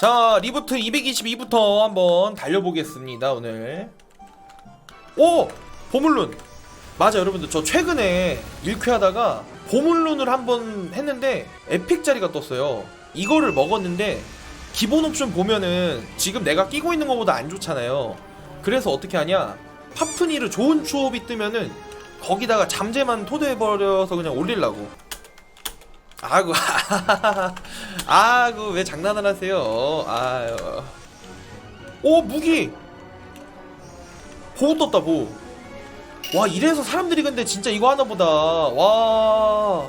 자 리부트 222부터 한번 달려보겠습니다 오늘. 오! 보물룬. 맞아 여러분들. 저 최근에 일쾌하다가 보물룬을 한번 했는데 에픽 자리가 떴어요. 이거를 먹었는데 기본 옵션 보면은 지금 내가 끼고 있는 것보다 안 좋잖아요. 그래서 어떻게 하냐? 파프니르 좋은 추업이 뜨면은 거기다가 잠재만 토대해버려서 그냥 올리려고 아구 아구 왜 장난을 하세요? 아유. 오 무기! 보호 떴다 보호 와 이래서 사람들이 근데 진짜 이거 하나보다. 와.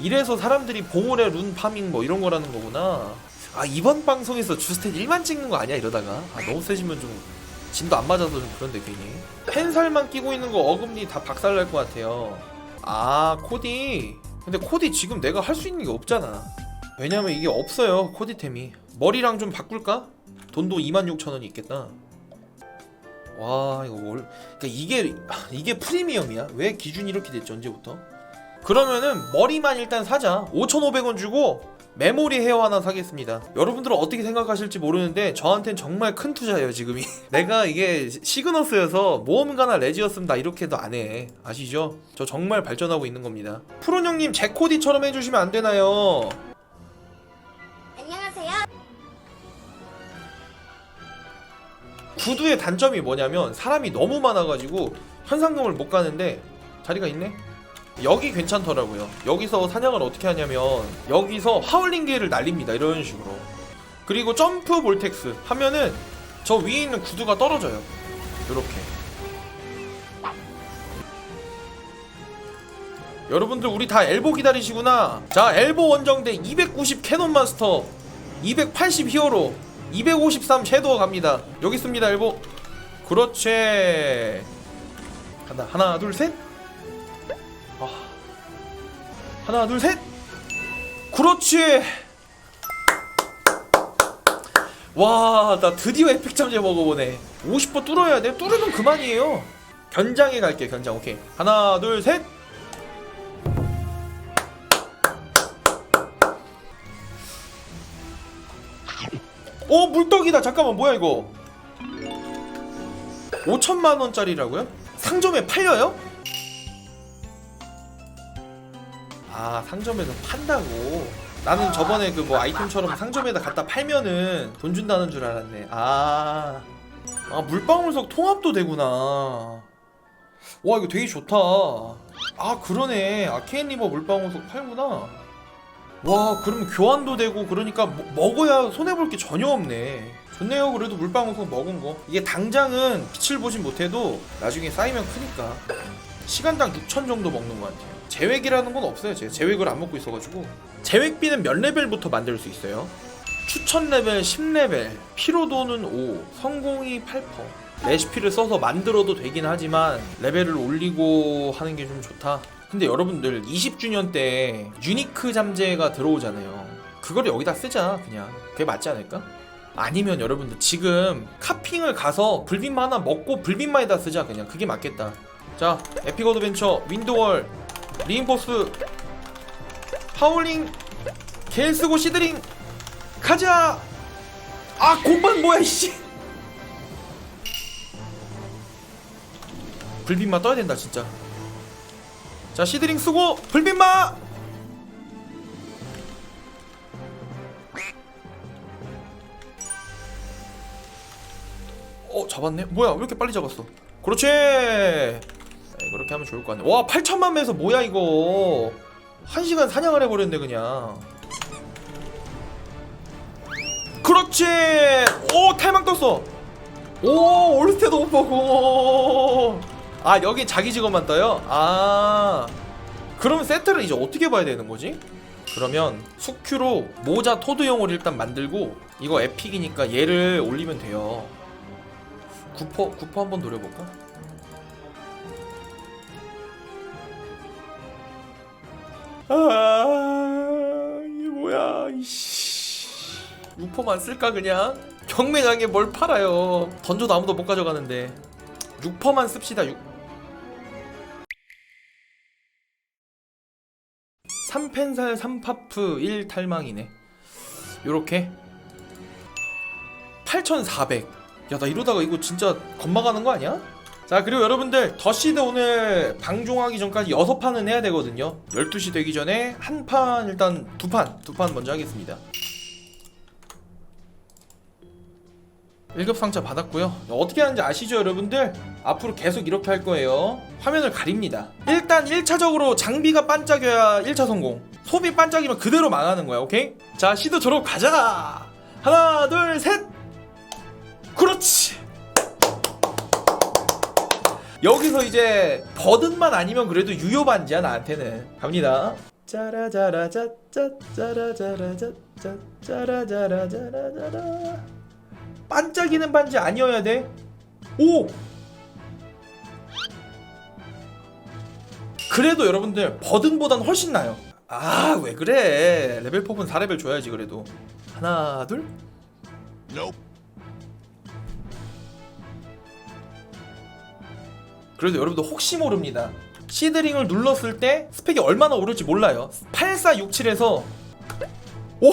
이래서 사람들이 봉우레 룬 파밍 뭐 이런 거라는 거구나. 아 이번 방송에서 주스탯 1만 찍는 거 아니야 이러다가? 아 너무 세지면 좀 진도 안 맞아서 좀 그런데 괜히. 펜살만 끼고 있는 거 어금니 다 박살날 것 같아요. 아 코디 근데 코디 지금 내가 할 수 있는 게 없잖아. 왜냐면 이게 없어요 코디템이. 머리랑 좀 바꿀까? 돈도 26,000원이 있겠다. 와 이거 뭘 그러니까 이게 이게 프리미엄이야. 왜 기준이 이렇게 됐지 언제부터? 그러면은 머리만 일단 사자. 5,500원 주고 메모리 헤어 하나 사겠습니다 여러분들은 어떻게 생각하실지 모르는데 저한텐 정말 큰 투자예요 지금이 내가 이게 시그너스여서 모험가나 레지였으면 나 이렇게도 안 해 아시죠? 저 정말 발전하고 있는 겁니다 프로형님 제 코디처럼 해주시면 안 되나요? 안녕하세요. 구두의 단점이 뭐냐면 사람이 너무 많아가지고 현상금을 못 가는데 자리가 있네? 여기 괜찮더라고요. 여기서 사냥을 어떻게 하냐면 여기서 하울링게를 날립니다. 이런 식으로. 그리고 점프 볼텍스 하면은 저 위에 있는 구두가 떨어져요. 이렇게. 여러분들 우리 다 엘보 기다리시구나. 자 엘보 원정대 290 캐논 마스터 280 히어로 253 섀도우 갑니다. 여기 있습니다, 엘보. 그렇지. 하나, 하나, 둘, 셋. 아. 하나, 둘, 셋. 그렇지. 와, 나 드디어 에픽 잠재 먹어보네. 50% 뚫어야 돼. 뚫으면 그만이에요. 견장에 갈게, 견장. 오케이. 하나, 둘, 셋. 어 물떡이다 잠깐만 뭐야 이거 5천만 원짜리라고요? 상점에 팔려요? 아 상점에서 판다고. 나는 저번에 그 뭐 아이템처럼 상점에다 갖다 팔면은 돈 준다는 줄 알았네. 아, 아 물방울석 통합도 되구나. 와 이거 되게 좋다. 아 그러네. 아케인 리버 물방울석 팔구나. 와 그러면 교환도 되고 그러니까 뭐- 먹어야 손해볼 게 전혀 없네. 좋네요. 그래도 물방울국 먹은 거. 이게 당장은 빛을 보진 못해도 나중에 쌓이면 크니까. 시간당 6천 정도 먹는 것 같아요 재획이라는 건 없어요. 제가 재획을 안 먹고 있어가지고. 재획비는 몇 레벨부터 만들 수 있어요? 추천 레벨 10레벨 피로도는 5 성공이 8% 레시피를 써서 만들어도 되긴 하지만 레벨을 올리고 하는 게 좀 좋다. 근데 여러분들 20주년 때 유니크 잠재가 들어오잖아요. 그걸 여기다 쓰자 그냥. 그게 맞지 않을까? 아니면 여러분들 지금 카핑을 가서 불빛만 하나 먹고 불빛만에다 쓰자 그냥. 그게 맞겠다. 자 에픽 어드벤처 윈도월 리인포스 하울링 겔 쓰고 시드링. 가자! 아 공반 뭐야 이씨. 불빛만 떠야 된다 진짜. 자 시드링 쓰고 불빛마! 어 잡았네? 뭐야 왜 이렇게 빨리 잡았어? 그렇지! 네, 그렇게 하면 좋을 것 같네. 와 8천만 매에서 뭐야 이거? 한 시간 사냥을 해버렸네 그냥. 그렇지! 오 탈망 떴어. 오 올스테도 못 보고 아 여기 자기 직업만 떠요? 아. 그러면 세트를 이제 어떻게 봐야 되는 거지? 그러면 수큐로 모자 토드용을 일단 만들고 이거 에픽이니까 얘를 올리면 돼요. 9퍼 9퍼 한번 노려볼까? 아 이게 뭐야 이씨 6퍼만 쓸까 그냥? 경매장에 뭘 팔아요 던져도 아무도 못 가져가는데 6퍼만 씁시다 6 3펜살 3파프 1탈망이네 요렇게 38,400. 야, 나 이러다가 이거 진짜 겁마가는 거 아니야? 자, 그리고 여러분들, 더시드 오늘 방종하기 전까지 6판은 해야 되거든요. 12시 되기 전에 한 판, 일단 두 판, 두 판 먼저 하겠습니다. 1급 상자 받았고요. 어떻게 하는지 아시죠, 여러분들? 앞으로 계속 이렇게 할 거예요. 화면을 가립니다. 일단 1차적으로 장비가 반짝여야 1차 성공. 소비 반짝이면 그대로 망하는 거야, 오케이? 자, 시드 졸업 가자! 하나, 둘, 셋! 그렇지! 여기서 이제 버든만 아니면 그래도 유효 반지야, 나한테는. 갑니다. 짜라자라자, 짜짜라자라자, 짜짜라자라자라자라. 반짝이는 반지 아니어야 돼. 오! 그래도 여러분들 버든보단 훨씬 나요. 아, 왜 그래? 레벨 pop은 4레벨 줘야지 그래도. 하나, 둘. 그래도 여러분들 혹시 모릅니다. 시드링을 눌렀을 때 스펙이 얼마나 오를지 몰라요. 8467에서 오!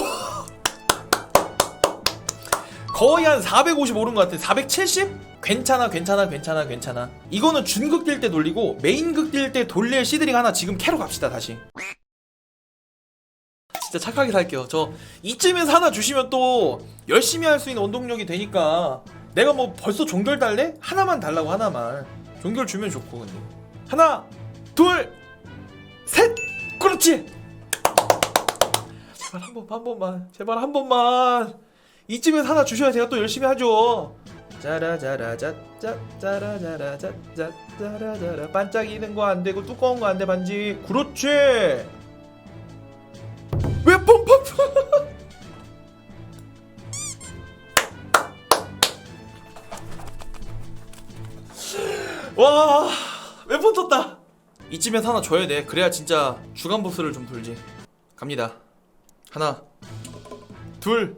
거의 한 450 오른 것 같아. 470? 괜찮아, 괜찮아, 괜찮아, 괜찮아. 이거는 준극 뛸 때 돌리고 메인극 뛸 때 돌릴 시드링 하나 지금 캐로 갑시다 다시. 진짜 착하게 살게요. 저 이쯤에서 하나 주시면 또 열심히 할 수 있는 원동력이 되니까 내가 뭐 벌써 종결 달래? 하나만 달라고 하나만. 종결 주면 좋고 근데. 하나, 둘, 셋. 그렇지. 제발 한 번, 한 번만. 제발 한 번만. 이쯤에서 하나 주셔야 제가 또 열심히 하죠. 짜라자라자 짜 짜라자라자 짜 짜라자라 반짝이는 거 안 되고 두꺼운 거 안 돼 반지. 그렇지. 왜 pom 와, 웹폰 떴다. 이쯤에서 하나 줘야 돼. 그래야 진짜 주간 보스를 좀 돌지. 갑니다. 하나, 둘,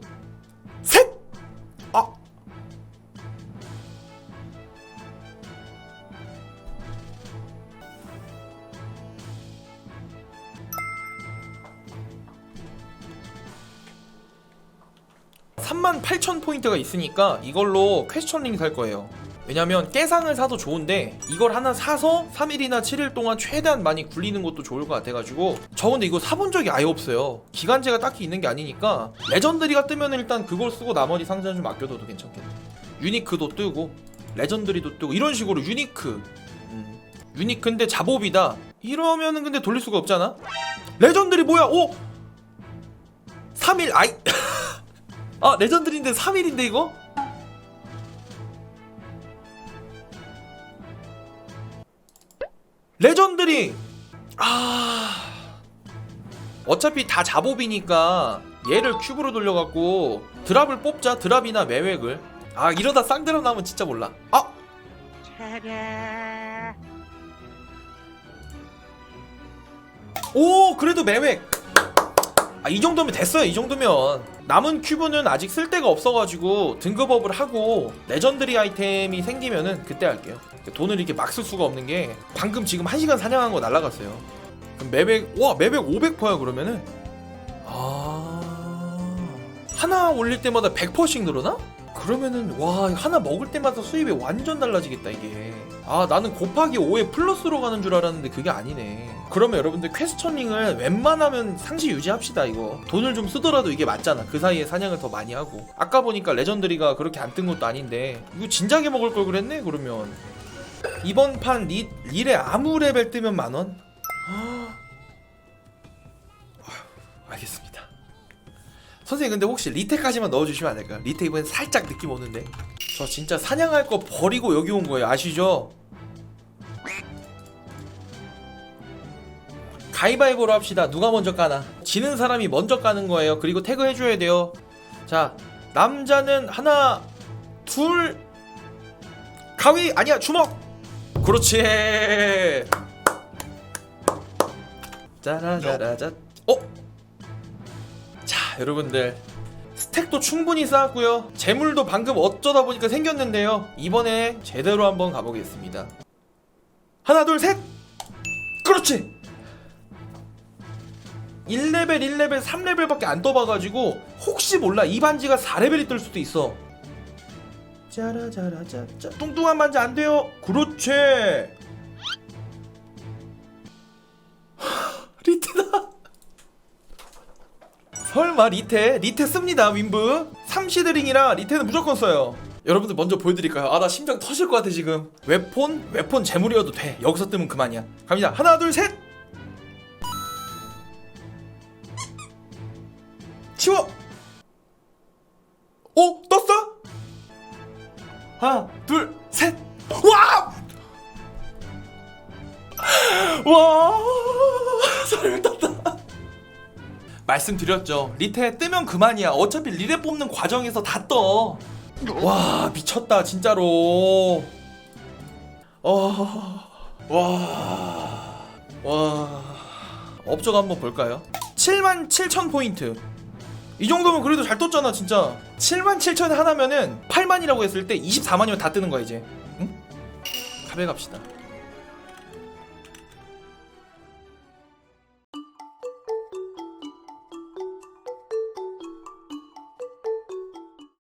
셋. 아. 삼만 8천 포인트가 있으니까 이걸로 퀘스천 링 살 거예요. 왜냐면 깨상을 사도 좋은데 이걸 하나 사서 3일이나 7일 동안 최대한 많이 굴리는 것도 좋을 것 같아가지고 저 근데 이거 사본 적이 아예 없어요. 기간제가 딱히 있는 게 아니니까 레전드리가 뜨면 일단 그걸 쓰고 나머지 상자는 좀 아껴둬도 괜찮겠네. 유니크도 뜨고 레전드리도 뜨고 이런 식으로 유니크 음, 유니크인데 잡업이다 이러면은 근데 돌릴 수가 없잖아. 레전드리 뭐야? 오 3일 아이 아 레전드리인데 3일인데 이거? 레전드리. 아 어차피 다 잡업이니까 얘를 큐브로 돌려갖고 드랍을 뽑자 드랍이나 매획을. 아 이러다 쌍드랍 나면 진짜 몰라. 아! 오 그래도 매획 아 이 정도면 됐어요 이 정도면. 남은 큐브는 아직 쓸 데가 없어가지고 등급업을 하고 레전드리 아이템이 생기면은 그때 할게요. 돈을 이렇게 막 쓸 수가 없는 게 방금 지금 1시간 사냥한 거 날라갔어요. 그럼 매백 와 매백 500%야 그러면은? 아 하나 올릴 때마다 100%씩 늘어나? 그러면은 와 하나 먹을 때마다 수입이 완전 달라지겠다 이게. 아 나는 곱하기 5에 플러스로 가는 줄 알았는데 그게 아니네. 그러면 여러분들 퀘스천링을 웬만하면 상시 유지합시다 이거. 돈을 좀 쓰더라도 이게 맞잖아. 그 사이에 사냥을 더 많이 하고. 아까 보니까 레전드리가 그렇게 안 뜬 것도 아닌데. 이거 진작에 먹을 걸 그랬네 그러면. 이번 판 리, 릴에 아무 레벨 뜨면 만원? 선생님 근데 혹시 리테까지만 넣어주시면 안 될까요? 리테 이번엔 살짝 느낌 오는데? 저 진짜 사냥할 거 버리고 여기 온 거예요. 아시죠? 가위바위보로 합시다. 누가 먼저 까나? 지는 사람이 먼저 까는 거예요. 그리고 태그 해줘야 돼요. 자 남자는 하나 둘 가위 아니야 주먹! 그렇지! 짜라짜라짜 어? 자 여러분들 스택도 충분히 쌓았고요. 재물도 방금 어쩌다 보니까 생겼는데요. 이번에 제대로 한번 가보겠습니다. 하나 둘 셋! 그렇지! 1레벨 1레벨 3레벨밖에 안 떠봐가지고 혹시 몰라 이 반지가 4레벨이 뜰 수도 있어. 짜라짜라짜짜. 뚱뚱한 반지 안 돼요. 그렇지 설마 리테 리테 씁니다 윈브. 3시드링이라 리테는 무조건 써요. 여러분들 먼저 보여드릴까요? 아 나 심장 터질 것 같아 지금. 웹폰? 웹폰 재물이어도 돼. 여기서 뜨면 그만이야. 갑니다. 하나 둘셋! 치워! 오 떴어? 하나 둘셋! 와! 와! 말씀드렸죠. 리테 뜨면 그만이야. 어차피 리레 뽑는 과정에서 다 떠. 와, 미쳤다, 진짜로. 어, 와, 와. 업적 한번 볼까요? 7만 7천 포인트. 이 정도면 그래도 잘 떴잖아, 진짜. 7만 7천 하나면은 8만이라고 했을 때 24만이면 다 뜨는 거야, 이제. 응? 가be 갑시다.